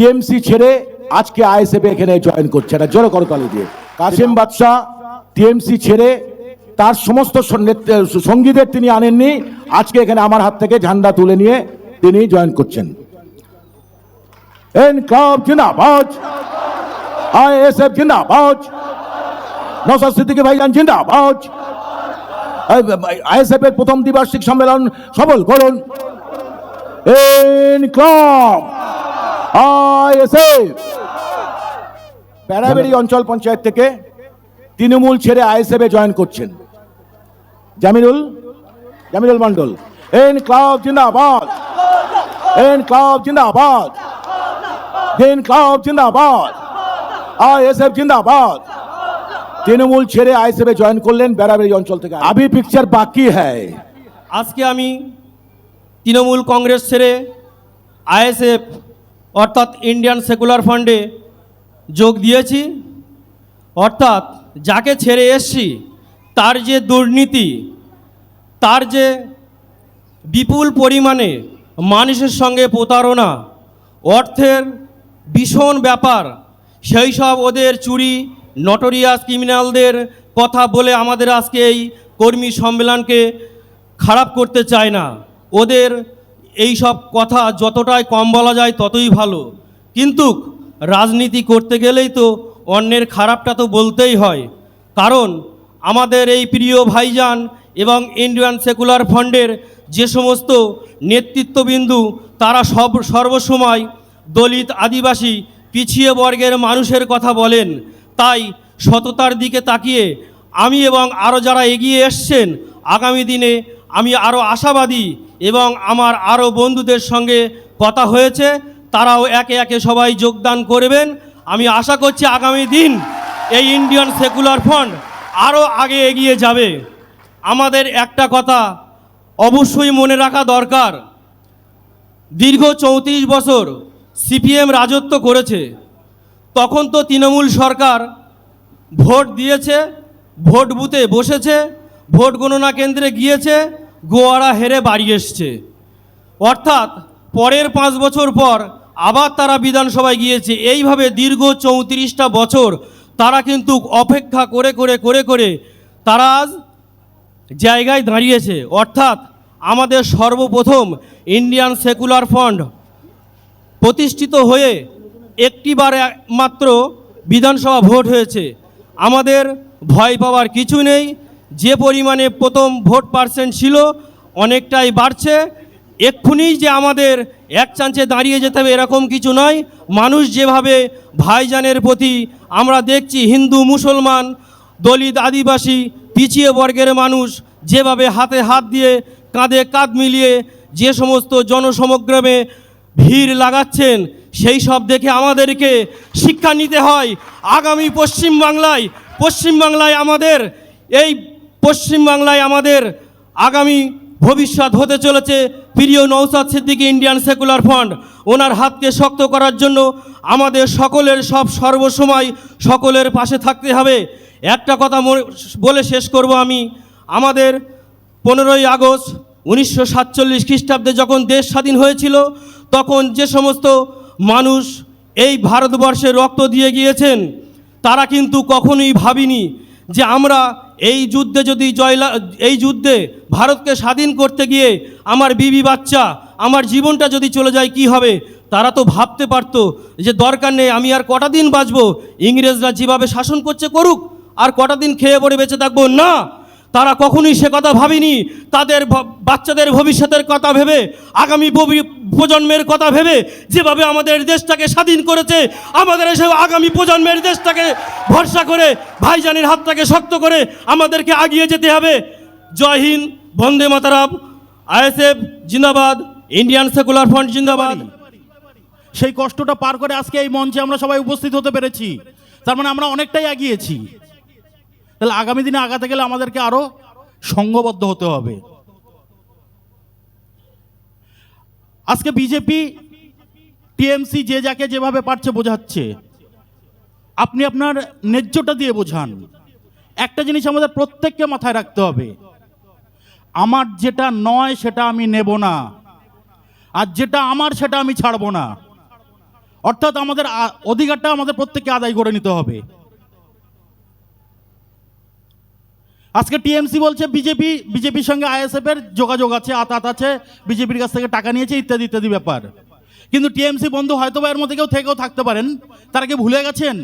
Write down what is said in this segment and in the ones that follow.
TMC ছেড়ে আজকে ISF এখানে জয়েন করছে। এটা জোরে করতালি দিয়ে। কাসিম বাদশাহ টিএমসি ছেড়ে তার সমস্ত সঙ্গীদের তিনি আনেননি। আজকে এখানে আমার হাত থেকে ঝান্ডা তুলে নিয়ে তিনি জয়েন করছেন। প্রথম দ্বিবার্ষিক সম্মেলন সফল করুন। ইনকলাব আইএসএফ প্যারাবেরি অঞ্চল পঞ্চায়েত থেকে তৃণমূল ছেড়ে আইএসএফ এ জয়েন করছেন। জামিনুল জামিনুল মন্ডল ইনকলাব জিন্দাবাদ। ইনকলাব জিন্দাবাদ। ইনকলাব জিন্দাবাদ। আইএসএফ জিন্দাবাদ। তৃণমূল ছেড়ে আইএসএফ এ জয়েন করলেন বেড়াবেড়ি অঞ্চল থেকে। আবি পিকচার বাকি হ্যায়। আজকে আমি তৃণমূল কংগ্রেস ছেড়ে আইএসএফ অর্থাৎ ইন্ডিয়ান সেকুলার ফান্ডে যোগ দিয়েছি। অর্থাৎ যাকে ছেড়ে এসছি, তার যে দুর্নীতি, তার যে বিপুল পরিমাণে মানুষের সঙ্গে প্রতারণা, অর্থের ভীষণ ব্যাপার, সেই সব ওদের চুরি নটোরিয়াস ক্রিমিনালদের কথা বলে আমাদের আজকে এই কর্মী সম্মেলনকে খারাপ করতে চায় না। ওদের এই সব কথা যতটাই কম বলা যায় ততই ভালো। কিন্তু রাজনীতি করতে গেলেই তো অন্যের খারাপটা তো বলতেই হয়। কারণ আমাদের এই প্রিয় ভাইজান এবং ইন্ডিয়ান সেকুলার ফন্ডের যে সমস্ত নেতৃত্ববিন্দু, তারা সব সর্বসময় দলিত আদিবাসী, পিছিয়ে বর্গের মানুষের কথা বলেন। তাই সততার দিকে তাকিয়ে আমি এবং আরও যারা এগিয়ে এসছেন, আগামী দিনে আমি আরও আশাবাদী এবং আমার আরও বন্ধুদের সঙ্গে কথা হয়েছে, তারাও একে একে সবাই যোগদান করবেন। আমি আশা করছি আগামী দিন এই ইন্ডিয়ান সেকুলার ফান্ড আরও আগে এগিয়ে যাবে। আমাদের একটা কথা অবশ্যই মনে রাখা দরকার। দীর্ঘ চৌত্রিশ বছর সিপিএম রাজত্ব করেছে। তখন তো তৃণমূল সরকার ভোট দিয়েছে, ভোট বুথে বসেছে, ভোট গণনা কেন্দ্রে গিয়েছে গোয়ারা হেরে বাড়ি এসছে। অর্থাৎ পরের পাঁচ বছর পর আবার তারা বিধানসভায় গিয়েছে। এইভাবে দীর্ঘ চৌত্রিশটা বছর তারা কিন্তু অপেক্ষা করে করে করে করে তারা আজ জায়গায় দাঁড়িয়েছে। অর্থাৎ আমাদের সর্বপ্রথম ইন্ডিয়ান সেকুলার ফান্ড প্রতিষ্ঠিত হয়ে একটিবার মাত্র বিধানসভা ভোট হয়েছে। আমাদের ভয় পাওয়ার কিছু নেই। যে পরিমাণে প্রথম ভোট পার্সেন্ট ছিল অনেকটাই বাড়ছে। এক্ষুনি যে আমাদের এক চান্সে দাঁড়িয়ে যেতে হবে এরকম কিছু নয়। মানুষ যেভাবে ভাইজানের প্রতি আমরা দেখছি, হিন্দু, মুসলমান, দলিত, আদিবাসী, পিছিয়ে বর্গের মানুষ যেভাবে হাতে হাত দিয়ে কাঁধে কাঁধ মিলিয়ে যে সমস্ত জনসমগ্রামে ভিড় লাগাচ্ছেন, সেই সব দেখে আমাদেরকে শিক্ষা নিতে হয়। আগামী পশ্চিমবাংলায় পশ্চিমবাংলায় আমাদের এই পশ্চিমবাংলায় আমাদের আগামী ভবিষ্যৎ হতে চলেছে প্রিয় Naushad Siddiqui Indian secular fund. ওনার হাতকে শক্ত করার জন্য আমাদের সকলের সব সর্বসময় সকলের পাশে থাকতে হবে। একটা কথা বলে শেষ করব আমি। আমাদের পনেরোই আগস্ট উনিশশো সাতচল্লিশ খ্রিস্টাব্দে যখন দেশ স্বাধীন হয়েছিল, তখন যে সমস্ত মানুষ এই ভারতবর্ষে রক্ত দিয়ে গিয়েছেন, তারা কিন্তু কখনোই ভাবিনি যে আমরা এই যুদ্ধে যদি জয়লা, এই যুদ্ধে ভারতকে স্বাধীন করতে গিয়ে আমার বিবি বাচ্চা, আমার জীবনটা যদি চলে যায়, কি হবে? তারা তো ভাবতে পারত যে দরকার নেই, আমি আর কটা দিন বাঁচব? ইংরেজরা যেভাবে শাসন করছে, করুক। আর কটা দিন খেয়ে পড়ে বেঁচে থাকব? না! তারা কখনোই সে কথা ভাবেনি। তাদের বাচ্চাদের ভবিষ্যতের কথা ভেবে, আগামী প্রজন্মের কথা ভেবে, যেভাবে আমাদের দেশটাকে স্বাধীন করেছে, আমাদের এসব আগামী প্রজন্মের দেশটাকে ভরসা করে, ভাইজানের হাতটাকে শক্ত করে আমাদেরকে আগিয়ে যেতে হবে। জয় হিন্দ, বন্দে মাতারাম, আইএসএফ জিন্দাবাদ, ইন্ডিয়ান সেকুলার ফ্রন্ট জিন্দাবাদ। সেই কষ্টটা পার করে আজকে এই মঞ্চে আমরা সবাই উপস্থিত হতে পেরেছি। তার মানে আমরা অনেকটাই এগিয়েছি। তাহলে আগামী দিনে আগাতে গেলে আমাদেরকে আরও সংঘবদ্ধ হতে হবে। আজকে বিজেপি, টিএমসি যে যাকে যেভাবে পারছে বোঝাচ্ছে। আপনি আপনার ন্যায্যটা দিয়ে বোঝান। একটা জিনিস আমাদের প্রত্যেককে মাথায় রাখতে হবে। আমার যেটা নয় সেটা আমি নেব না। আর যেটা আমার সেটা আমি ছাড়বো না। অর্থাৎ আমাদের অধিকারটা আমাদের প্রত্যেককে আদায় করে নিতে হবে। আজকে টিএমসি বলছে বিজেপি, বিজেপির সঙ্গে আইএসএফ এর যোগাযোগ আছে, আতাত আছে, বিজেপির কাছ থেকে টাকা নিয়েছে, ইত্যাদি ইত্যাদি ব্যাপার। কিন্তু টিএমসি বন্ধু হয়তো বা এর মধ্যে কেউ থেকেও থাকতে পারেন। তারা কি ভুলে গেছেন?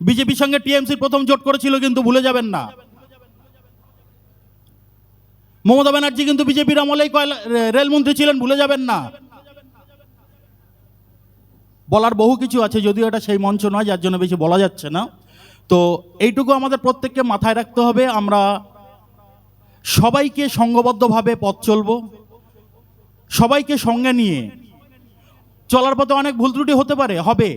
বিজেপির সঙ্গে টিএমসি প্রথম জোট করেছিল কিন্তু ভুলে যাবেন না। মমতা ব্যানার্জি কিন্তু বিজেপির আমলেই কয়লা রেলমন্ত্রী ছিলেন, ভুলে যাবেন না। বলার বহু কিছু আছে, যদিও এটা সেই মঞ্চ নয়, যার জন্য বেশি বলা যাচ্ছে না। তো এইটুকু আমাদের প্রত্যেককে মাথায় রাখতে হবে, আমরা সবাইকে সঙ্গবদ্ধভাবে পথ চলব, সবাইকে সঙ্গে নিয়ে চলার পথে অনেক ভুল ত্রুটি হতে পারে, হবে।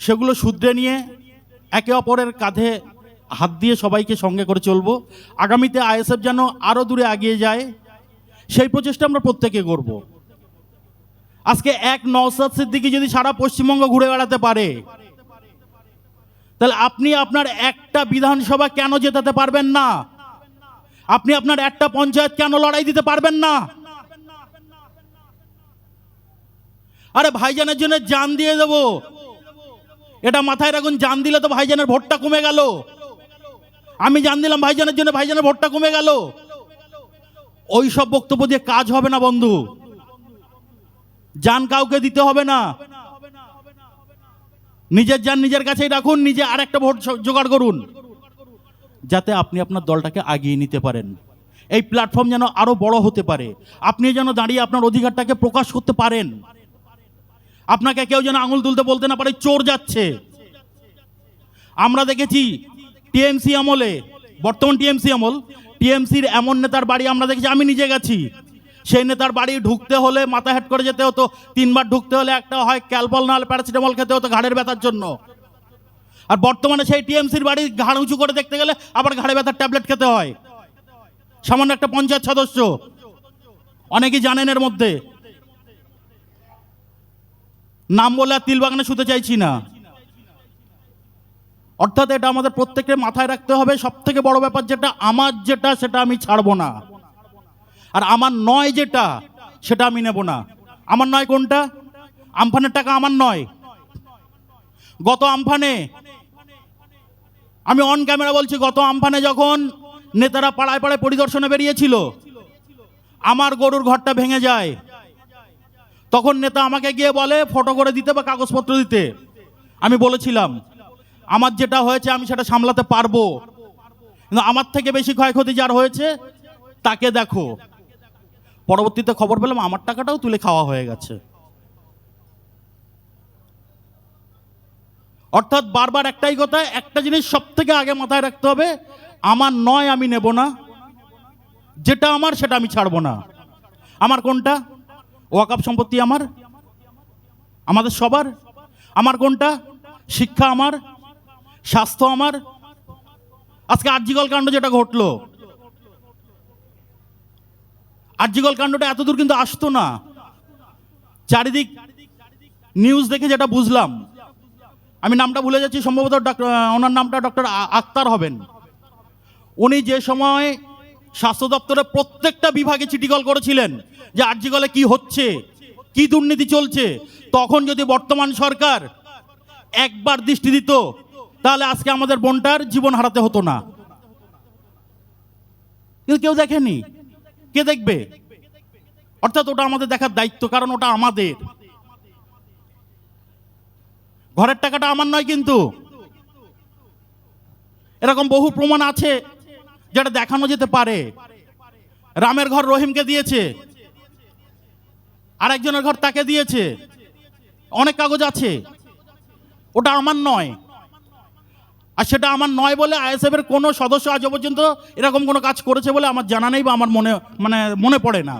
সেগুলো শুধরে নিয়ে একে অপরের কাঁধে হাত দিয়ে সবাইকে সঙ্গে করে চলবো। আগামীতে আইএসএফ যেন আরও দূরে এগিয়ে যায়, সেই প্রচেষ্টা আমরা প্রত্যেকে করব। আজকে এক নওসাদ সিদ্দিকি যদি সারা পশ্চিমবঙ্গ ঘুরে বেড়াতে পারে তাহলে আপনি আপনার একটা বিধানসভা কেন জেতাতে পারবেন না? আপনি আপনার একটা পঞ্চায়েত কেন লড়াই দিতে পারবেন না? আরে ভাইজানের জন্য জান দিয়ে দেব। এটা মাথায় রাখুন, জান দিলে তো ভাইজানের ভোটটা কমে গেল। আমি জান দিলাম ভাইজানের জন্য, ভাইজানের ভোটটা কমে গেল। ওই সব বক্তব্য দিয়ে কাজ হবে না, বন্ধু। যান কাউকে দিতে হবে না। নিজের যান নিজের কাছেই রাখুন, নিজে আর একটা ভোট জোগাড় করুন। যাতে আপনি আপনার দলটাকে আগিয়ে নিতে পারেন। এই প্ল্যাটফর্ম যেন আরও বড় হতে পারে। আপনি যেন দাঁড়িয়ে আপনার অধিকারটাকে প্রকাশ করতে পারেন। আপনাকে কেউ যেন আঙুল তুলতে বলতে না পারে, চোর যাচ্ছে। আমরা দেখেছি টিএমসি আমলে, বর্তমান টিএমসি আমল, টিএমসির এমন নেতার বাড়ি আমরা দেখেছি, আমি নিজে গেছি। সেই নেতার বাড়ি ঢুকতে হলে মাথা হেট করে যেতে হতো। তিনবার ঢুকতে হলে একটা হয় ক্যালপল না হলে প্যারাসিটামল খেতে হতো ঘাড়ের ব্যথার জন্য। আর বর্তমানে সেই টিএমসির বাড়ি ঘাড় উঁচু করে দেখতে গেলে আবার ঘাড়ে ব্যথার ট্যাবলেট খেতে হয়। সামান্য একটা পঞ্চায়েত সদস্য। অনেকেই জানেন এর মধ্যে। নাম বলে আর তিলবাগানে শুতে চাইছি না। অর্থাৎ এটা আমাদের প্রত্যেকের মাথায় রাখতে হবে। সব থেকে বড় ব্যাপার যেটা, আমার যেটা, সেটা আমি ছাড়বো না। আর আমার নয় যেটা, সেটা আমি নেব না। আমার নয় কোনটা? আমফানের টাকা আমার নয়। গত আমফানে, আমি অন ক্যামেরা বলছি, গত আমফানে যখন নেতারা পাড়ায় পাড়ায় পরিদর্শনে বেরিয়েছিল, আমার গরুর ঘরটা ভেঙে যায়। তখন নেতা আমাকে গিয়ে বলে, ফটো করে দিতে বা কাগজপত্র দিতে? আমি বলেছিলাম, আমার যেটা হয়েছে আমি সেটা সামলাতে পারব। কিন্তু আমার থেকে বেশি ক্ষয়ক্ষতি যার হয়েছে, তাকে দেখো। পরবর্তীতে খবর পেলাম, আমার টাকাটাও তুলে খাওয়া হয়ে গেছে। অর্থাৎ বারবার একটাই কথা, একটা জিনিস সব থেকে আগে মাথায় রাখতে হবে, আমার নয় আমি নেব না, যেটা আমার সেটা আমি ছাড়বো না। আমার কোনটা? ওয়াকাপ সম্পত্তি আমার, আমাদের সবার। আমার কোনটা? শিক্ষা আমার, স্বাস্থ্য আমার। আজকে আর্জিকল কাণ্ড যেটা ঘটলো আর্জিকল কাণ্ডটা এতদূর কিন্তু আসতো না। চারিদিক নিউজ দেখে যেটা বুঝলাম। আমি নামটা ভুলে যাচ্ছি, সম্ভবত ওনার নামটা ডক্টর আক্তার হবেন। উনি যে সময় স্বাস্থ্য দপ্তরের প্রত্যেকটা বিভাগে চিঠিকল করেছিলেন যে আর্জিকলে কি হচ্ছে, কি দুর্নীতি চলছে, তখন যদি বর্তমান সরকার একবার দৃষ্টি দিত, তাহলে আজকে আমাদের বোনটার জীবন হারাতে হতো না। কিন্তু কেউ দেখেনি। কে দেখবে? অর্থাৎ ওটা আমাদের দেখার দায়িত্ব, কারণ ওটা আমাদের। ঘরের টাকাটা আমার নয় কিন্তু। এরকম বহু প্রমাণ আছে যেটা দেখানো যেতে পারে। রামের ঘর রহিমকে দিয়েছে। আর একজনের ঘর তাকে দিয়েছে। অনেক কাগজ আছে। ওটা আমার নয়। আর সেটা আমার নয় বলে আইএসএফ এর কোনো সদস্য আজ পর্যন্ত এরকম কোনো কাজ করেছে বলে আমার জানা নেই বা আমার মনে মানে মনে পড়ে না।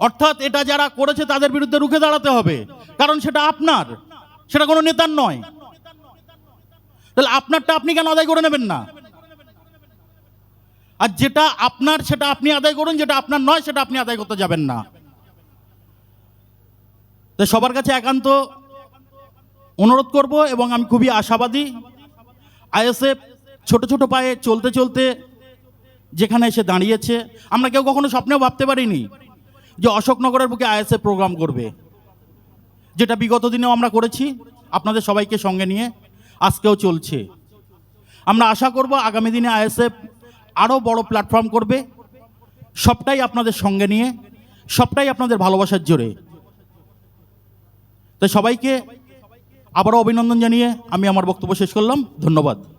অর্থাৎ এটা যারা করেছে তাদের বিরুদ্ধে রুখে দাঁড়াতে হবে। কারণ সেটা আপনার, সেটা কোনো নেতার নয়। তাহলে আপনারটা আপনি কেন আদায় করে নেবেন না? আর যেটা আপনার, সেটা আপনি আদায় করুন, যেটা আপনার নয়, সেটা আপনি আদায় করতে যাবেন না। সবার কাছে একান্ত অনুরোধ করব এবং আমি খুবই আশাবাদী আইএসএফ ছোট ছোট পায়ে চলতে চলতে যেখানে এসে দাঁড়িয়েছে, আমরা কেউ কখনো স্বপ্নেও ভাবতে পারিনি যে অশোকনগরের বুকে আইএসএফ প্রোগ্রাম করবে। যেটা বিগত দিনেও আমরা করেছি, আপনাদের সবাইকে সঙ্গে নিয়ে আজকেও চলছে। আমরা আশা করব আগামী দিনে আইএসএফ আরও বড় প্ল্যাটফর্ম করবে, সবটাই আপনাদের সঙ্গে নিয়ে, সবটাই আপনাদের ভালোবাসার জোরে। তো সবাইকে আবারও অভিনন্দন জানিয়ে আমি আমার বক্তব্য শেষ করলাম। ধন্যবাদ।